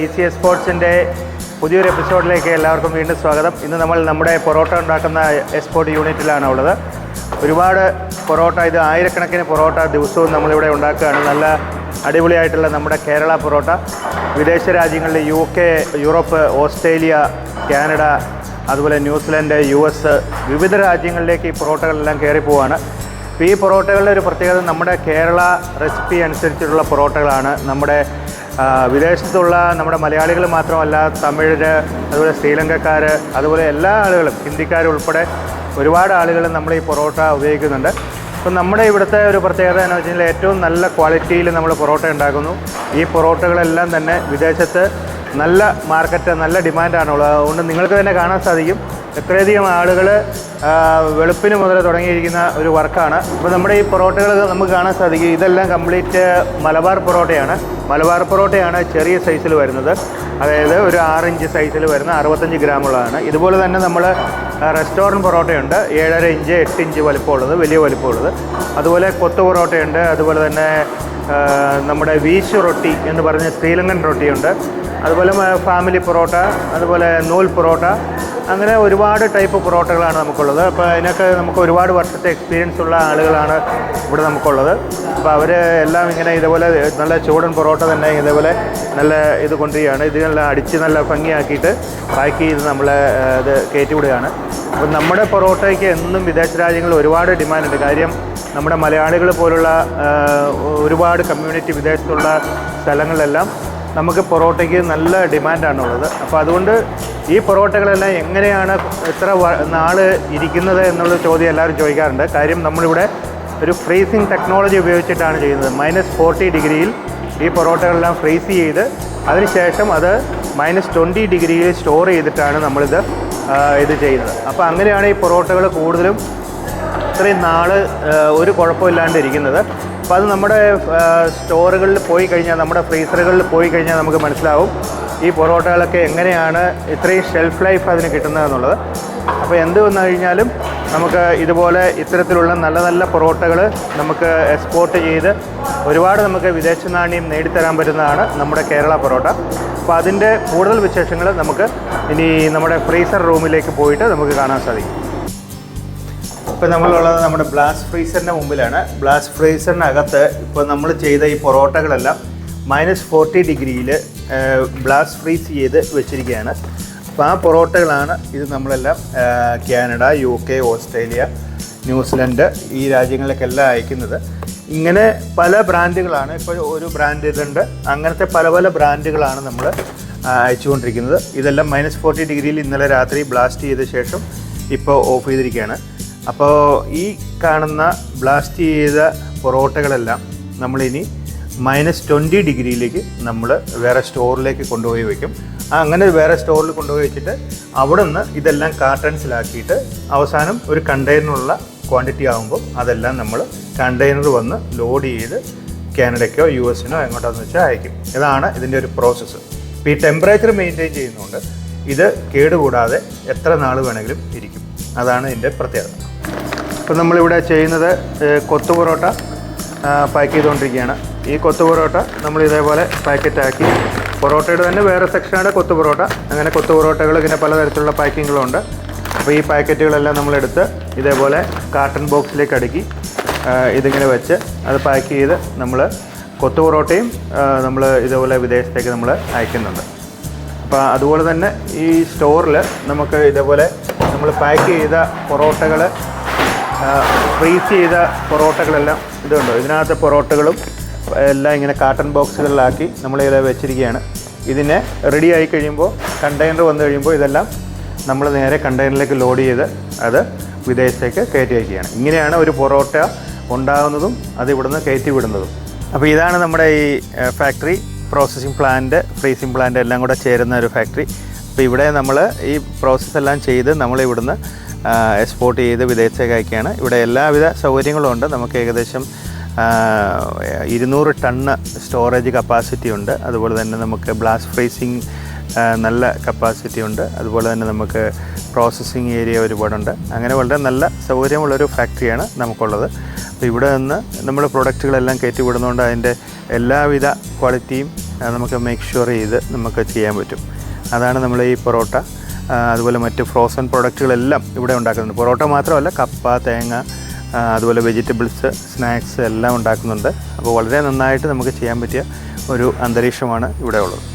E C S സ്പോർട്സിന്റെ പുതിയൊരു എപ്പിസോഡിലേക്ക് എല്ലാവർക്കും വീണ്ടും സ്വാഗതം. ഇന്ന് നമ്മൾ നമ്മുടെ പൊറോട്ട ഉണ്ടാക്കുന്ന എക്സ്പോർട്ട് യൂണിറ്റിലാണ് ഉള്ളത്. ഒരുപാട് പൊറോട്ട ഇത് ആയിരക്കണക്കിന് പൊറോട്ട ദിവസവും നമ്മളിവിടെ ഉണ്ടാക്കുകയാണ്. നല്ല അടിപൊളിയായിട്ടുള്ള നമ്മുടെ കേരള പൊറോട്ട. വിദേശ രാജ്യങ്ങളിൽ U K Europe Australia Canada അതുപോലെ ന്യൂസിലൻഡ് യു എസ് വിവിധ രാജ്യങ്ങളിലേക്ക് ഈ പൊറോട്ടകളെല്ലാം കയറിപ്പോവാണ് അപ്പോൾ ഈ പൊറോട്ടകളുടെ ഒരു പ്രത്യേകത നമ്മുടെ കേരള റെസിപ്പി അനുസരിച്ചിട്ടുള്ള പൊറോട്ടകളാണ്. നമ്മുടെ വിദേശത്തുള്ള നമ്മുടെ മലയാളികൾ മാത്രമല്ല തമിഴ് അതുപോലെ ശ്രീലങ്കക്കാർ അതുപോലെ എല്ലാ ആളുകളും ഹിന്ദിക്കാരുൾപ്പെടെ ഒരുപാട് ആളുകൾ നമ്മൾ ഈ പൊറോട്ട ഉപയോഗിക്കുന്നുണ്ട്. അപ്പം നമ്മുടെ ഇവിടുത്തെ ഒരു പ്രത്യേകത എന്ന് വെച്ച് കഴിഞ്ഞാൽ ഏറ്റവും നല്ല ക്വാളിറ്റിയിൽ നമ്മൾ പൊറോട്ട ഉണ്ടാക്കുന്നു. ഈ പൊറോട്ടകളെല്ലാം തന്നെ വിദേശത്ത് നല്ല മാർക്കറ്റ് നല്ല ഡിമാൻഡാണുള്ളത് അതുകൊണ്ട് നിങ്ങൾക്ക് തന്നെ കാണാൻ സാധിക്കും. എത്രയധികം ആളുകൾ വെളുപ്പിന് മുതൽ തുടങ്ങിയിരിക്കുന്ന ഒരു വർക്കാണ്. അപ്പോൾ നമ്മുടെ ഈ പൊറോട്ടകൾ നമുക്ക് കാണാൻ സാധിക്കും. ഇതെല്ലാം കംപ്ലീറ്റ് മലബാർ പൊറോട്ടയാണ്. മലബാർ പൊറോട്ടയാണ് ചെറിയ സൈസിൽ വരുന്നത്. അതായത് ഒരു ആറ് ഇഞ്ച് സൈസിൽ വരുന്ന അറുപത്തഞ്ച് ഗ്രാമുള്ളതാണ്. ഇതുപോലെ തന്നെ നമ്മൾ റെസ്റ്റോറന്റ് പൊറോട്ടയുണ്ട്. ഏഴര ഇഞ്ച് എട്ട് ഇഞ്ച് വലിപ്പമുള്ളത് വലിയ വലിപ്പമുള്ളത്. അതുപോലെ കൊത്തു പൊറോട്ടയുണ്ട്. അതുപോലെ തന്നെ നമ്മുടെ വീശു റൊട്ടി എന്ന് പറഞ്ഞ ശ്രീലങ്കൻ റൊട്ടിയുണ്ട്. അതുപോലെ ഫാമിലി പൊറോട്ട അതുപോലെ നൂൽ പൊറോട്ട. അങ്ങനെ ഒരുപാട് ടൈപ്പ് പൊറോട്ടകളാണ് നമുക്കുള്ളത്. അപ്പോൾ അതിനൊക്കെ നമുക്ക് ഒരുപാട് വർഷത്തെ എക്സ്പീരിയൻസ് ഉള്ള ആളുകളാണ് ഇവിടെ നമുക്കുള്ളത്. അപ്പോൾ അവർ എല്ലാം ഇങ്ങനെ ഇതുപോലെ നല്ല ചൂടൻ പൊറോട്ട തന്നെ ഇതേപോലെ നല്ല ഇത് കൊണ്ടുവരികയാണ്. ഇത് നല്ല അടിച്ച് നല്ല ഭംഗിയാക്കിയിട്ട് പാക്ക് ചെയ്ത് നമ്മൾ ഇത് കയറ്റി വിടുകയാണ് അപ്പോൾ നമ്മുടെ പൊറോട്ടയ്ക്ക് എന്നും വിദേശ രാജ്യങ്ങളിൽ ഒരുപാട് ഡിമാൻഡുണ്ട്. കാര്യം നമ്മുടെ മലയാളികൾ പോലുള്ള ഒരുപാട് കമ്മ്യൂണിറ്റി വിദേശത്തുള്ള സ്ഥലങ്ങളിലെല്ലാം നമുക്ക് പൊറോട്ടയ്ക്ക് നല്ല ഡിമാൻഡാണുള്ളത്. അപ്പോൾ അതുകൊണ്ട് ഈ പൊറോട്ടകളെല്ലാം എങ്ങനെയാണ് എത്ര നാൾ ഇരിക്കുന്നത് എന്നുള്ള ചോദ്യം എല്ലാവരും ചോദിക്കാറുണ്ട്. കാര്യം നമ്മളിവിടെ ഒരു ഫ്രീസിങ് ടെക്നോളജി ഉപയോഗിച്ചിട്ടാണ് ചെയ്യുന്നത്. മൈനസ് ഫോർട്ടി ഡിഗ്രിയിൽ ഈ പൊറോട്ടകളെല്ലാം ഫ്രീസ് ചെയ്ത് അതിനുശേഷം അത് മൈനസ് ട്വന്റി ഡിഗ്രിയിൽ സ്റ്റോർ ചെയ്തിട്ടാണ് നമ്മളിത് ഇത് ചെയ്യുന്നത്. അപ്പോൾ അങ്ങനെയാണ് ഈ പൊറോട്ടകൾ കൂടുതലും ഇത്രയും നാൾ ഒരു കുഴപ്പമില്ലാണ്ട് ഇരിക്കുന്നത് അപ്പോൾ അത് നമ്മുടെ സ്റ്റോറുകളിൽ പോയി കഴിഞ്ഞാൽ നമ്മുടെ ഫ്രീസറുകളിൽ പോയി കഴിഞ്ഞാൽ നമുക്ക് മനസ്സിലാവും ഈ പൊറോട്ടകളൊക്കെ എങ്ങനെയാണ് ഇത്രയും ഷെൽഫ് ലൈഫ് അതിന് കിട്ടുന്നതെന്നുള്ളത് അപ്പോൾ എന്ത് വന്നു കഴിഞ്ഞാലും നമുക്ക് ഇതുപോലെ ഇത്തരത്തിലുള്ള നല്ല നല്ല പൊറോട്ടകൾ നമുക്ക് എക്സ്പോർട്ട് ചെയ്ത് ഒരുപാട് നമുക്ക് വിദേശ നാണ്യം നേടിത്തരാൻ പറ്റുന്നതാണ് നമ്മുടെ കേരള പൊറോട്ട. അപ്പോൾ അതിന്റെ കൂടുതൽ വിശേഷങ്ങൾ നമുക്ക് ഇനി നമ്മുടെ ഫ്രീസർ റൂമിലേക്ക് പോയിട്ട് നമുക്ക് കാണാൻ സാധിക്കും. ഇപ്പം നമ്മളുള്ളത് നമ്മുടെ ബ്ലാസ്റ്റ് ഫ്രീസറിന്റെ മുമ്പിലാണ്. ബ്ലാസ്റ്റ് ഫ്രീസറിനകത്ത് ഇപ്പോൾ നമ്മൾ ചെയ്ത ഈ പൊറോട്ടകളെല്ലാം മൈനസ് ഫോർട്ടി ഡിഗ്രിയിൽ ബ്ലാസ്റ്റ് ഫ്രീസ് ചെയ്ത് വെച്ചിരിക്കുകയാണ്. അപ്പോൾ ആ പൊറോട്ടകളാണ് ഇത് നമ്മളെല്ലാം Canada U K Australia New Zealand ഈ രാജ്യങ്ങളിലേക്കെല്ലാം അയക്കുന്നത്. ഇങ്ങനെ പല ബ്രാൻഡുകളാണ് ഇപ്പോൾ ഒരു ബ്രാൻഡ് ഇതുണ്ട്. അങ്ങനത്തെ പല പല ബ്രാൻഡുകളാണ് നമ്മൾ അയച്ചുകൊണ്ടിരിക്കുന്നത്. ഇതെല്ലാം മൈനസ് ഫോർട്ടി ഡിഗ്രിയിൽ ഇന്നലെ രാത്രി ബ്ലാസ്റ്റ് ചെയ്ത ശേഷം ഇപ്പോൾ ഓഫ് ചെയ്തിരിക്കുകയാണ്. അപ്പോൾ ഈ കാണുന്ന ബ്ലാസ്റ്റ് ചെയ്ത പൊറോട്ടകളെല്ലാം നമ്മളിനി മൈനസ് ട്വന്റി ഡിഗ്രിയിലേക്ക് നമ്മൾ വേറെ സ്റ്റോറിലേക്ക് കൊണ്ടുപോയി വയ്ക്കും അങ്ങനെ വേറെ സ്റ്റോറിൽ കൊണ്ടുപോയി വെച്ചിട്ട് അവിടെ നിന്ന് ഇതെല്ലാം കാർട്ടൺസിലാക്കിയിട്ട് അവസാനം ഒരു കണ്ടെയ്നറുള്ള ക്വാണ്ടിറ്റി ആകുമ്പോൾ അതെല്ലാം നമ്മൾ കണ്ടെയ്നർ വന്ന് ലോഡ് ചെയ്ത് കാനഡയ്ക്കോ യു എസിനോ എങ്ങോട്ടാന്ന് വെച്ചാൽ അയക്കും. ഇതാണ് ഇതിന്റെ ഒരു പ്രോസസ്സ് ഇപ്പോൾ ഈ ടെമ്പറേച്ചർ മെയിന്റെയിൻ ചെയ്യുന്നതുകൊണ്ട് ഇത് കേടുകൂടാതെ എത്ര നാൾ വേണമെങ്കിലും ഇരിക്കും. അതാണ് ഇതിന്റെ പ്രത്യേകത. ഇപ്പം നമ്മളിവിടെ ചെയ്യുന്നത് കൊത്തു പൊറോട്ട പാക്ക് ചെയ്തുകൊണ്ടിരിക്കുകയാണ് ഈ കൊത്തു പൊറോട്ട നമ്മൾ ഇതേപോലെ പാക്കറ്റാക്കി. പൊറോട്ടയുടെ തന്നെ വേറെ സെക്ഷനാണ് കൊത്തു പൊറോട്ട. അങ്ങനെ കൊത്തു പൊറോട്ടകൾ ഇങ്ങനെ പലതരത്തിലുള്ള പാക്കിങ്ങുകളുണ്ട്. അപ്പോൾ ഈ പാക്കറ്റുകളെല്ലാം നമ്മളെടുത്ത് ഇതേപോലെ കാർട്ടൺ ബോക്സിലേക്ക് അടുക്കി ഇതിങ്ങനെ വെച്ച് അത് പാക്ക് ചെയ്ത് നമ്മൾ കൊത്തു പൊറോട്ടയും നമ്മൾ ഇതേപോലെ വിദേശത്തേക്ക് നമ്മൾ അയക്കുന്നുണ്ട്. അപ്പോൾ അതുപോലെ തന്നെ ഈ സ്റ്റോറിൽ നമുക്ക് ഇതേപോലെ നമ്മൾ പാക്ക് ചെയ്ത പൊറോട്ടകൾ ഫ്രീസ് ചെയ്ത പൊറോട്ടകളെല്ലാം ഇതുണ്ട്? ഇതിനകത്തെ പൊറോട്ടകളും എല്ലാം ഇങ്ങനെ കാർട്ടൺ ബോക്സുകളിലാക്കി നമ്മളിതിൽ വെച്ചിരിക്കുകയാണ്. ഇതിനെ റെഡി ആയി കഴിയുമ്പോൾ കണ്ടെയ്നർ വന്നു കഴിയുമ്പോൾ ഇതെല്ലാം നമ്മൾ നേരെ കണ്ടെയ്നറിലേക്ക് ലോഡ് ചെയ്ത് അത് വിദേശത്തേക്ക് കയറ്റി വയ്ക്കുകയാണ്. ഇങ്ങനെയാണ് ഒരു പൊറോട്ട ഉണ്ടാകുന്നതും അത് ഇവിടുന്ന് കയറ്റി വിടുന്നതും. അപ്പോൾ ഇതാണ് നമ്മുടെ ഈ factory processing plant freezing plant എല്ലാം കൂടെ ചേരുന്ന ഒരു ഫാക്ടറി അപ്പോൾ ഇവിടെ നമ്മൾ ഈ പ്രോസസ്സ് എല്ലാം ചെയ്ത് നമ്മൾ ഇവിടുന്ന് എക്സ്പോർട്ട് ചെയ്ത് വിദേശത്തേക്ക് അയക്കുകയാണ്. ഇവിടെ എല്ലാവിധ സൗകര്യങ്ങളും ഉണ്ട്. നമുക്ക് ഏകദേശം ഇരുന്നൂറ് ടണ്ണ് സ്റ്റോറേജ് കപ്പാസിറ്റി ഉണ്ട്. അതുപോലെ തന്നെ നമുക്ക് ബ്ലാസ്റ്റ് ഫ്രീസിങ് നല്ല കപ്പാസിറ്റി ഉണ്ട്. അതുപോലെ തന്നെ നമുക്ക് പ്രോസസ്സിങ് ഏരിയ ഒരുപാടുണ്ട്. അങ്ങനെ വളരെ നല്ല സൗകര്യമുള്ളൊരു ഫാക്ടറിയാണ് നമുക്കുള്ളത്. അപ്പോൾ ഇവിടെ നിന്ന് നമ്മൾ പ്രൊഡക്റ്റുകളെല്ലാം കയറ്റി വിടുന്നതുകൊണ്ട് അതിന്റെ എല്ലാവിധ ക്വാളിറ്റിയും നമുക്ക് മേക്ക് ഷുവർ ചെയ്ത് നമുക്ക് ചെയ്യാൻ പറ്റും. അതാണ് നമ്മൾ ഈ പൊറോട്ട. അതുപോലെ മറ്റ് ഫ്രോസൺ പ്രോഡക്റ്റുകളെല്ലാം ഇവിടെ ഉണ്ടാക്കുന്നുണ്ട്. പൊറോട്ട മാത്രമല്ല കപ്പ തേങ്ങ അതുപോലെ വെജിറ്റബിൾസ് സ്നാക്സ് എല്ലാം ഉണ്ടാക്കുന്നുണ്ട്. അപ്പോൾ വളരെ നന്നായിട്ട് നമുക്ക് ചെയ്യാൻ പറ്റിയ ഒരു അന്തരീക്ഷമാണ് ഇവിടെ ഉള്ളത്.